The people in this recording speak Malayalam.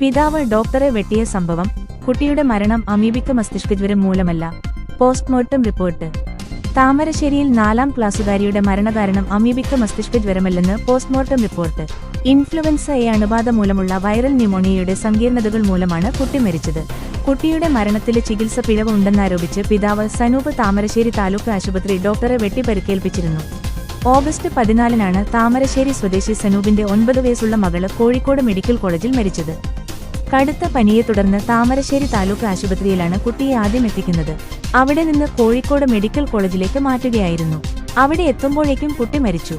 പിതാവ് ഡോക്ടറെ വെട്ടിയ സംഭവം കുട്ടിയുടെ മരണം അമീബിക് മസ്തിഷ്കജ്വരം മൂലമല്ല. Postmortem report. താമരശ്ശേരിയിൽ നാലാം ക്ലാസ്സുകാരിയുടെ മരണകാരണം അമീബിക് മസ്തിഷ്കജ്വരമല്ലെന്ന് പോസ്റ്റ്മോർട്ടം റിപ്പോർട്ട്. ഇൻഫ്ലുവൻസ എ അണുബാധ മൂലമുള്ള വൈറൽ ന്യൂമോണിയയുടെ സങ്കീർണതകൾ മൂലമാണ് കുട്ടി മരിച്ചത്. കുട്ടിയുടെ മരണത്തിൽ ചികിത്സ പിഴവ് ഉണ്ടെന്നാരോപിച്ച് പിതാവ് സനൂപ് താമരശ്ശേരി താലൂക്ക് ആശുപത്രി ഡോക്ടറെ വെട്ടിപ്പരിക്കേൽപ്പിച്ചിരുന്നു. ഓഗസ്റ്റ് പതിനാലിനാണ് താമരശ്ശേരി സ്വദേശി സനൂപിന്റെ ഒൻപത് വയസ്സുള്ള മകൾ കോഴിക്കോട് മെഡിക്കൽ കോളേജിൽ മരിച്ചത്. കടുത്ത പനിയെ തുടർന്ന് താമരശ്ശേരി താലൂക്ക് ആശുപത്രിയിലാണ് കുട്ടിയെ ആദ്യം എത്തിക്കുന്നത്. അവിടെ നിന്ന് കോഴിക്കോട് മെഡിക്കൽ കോളേജിലേക്ക് മാറ്റുകയായിരുന്നു. അവിടെ എത്തുമ്പോഴേക്കും കുട്ടി മരിച്ചു.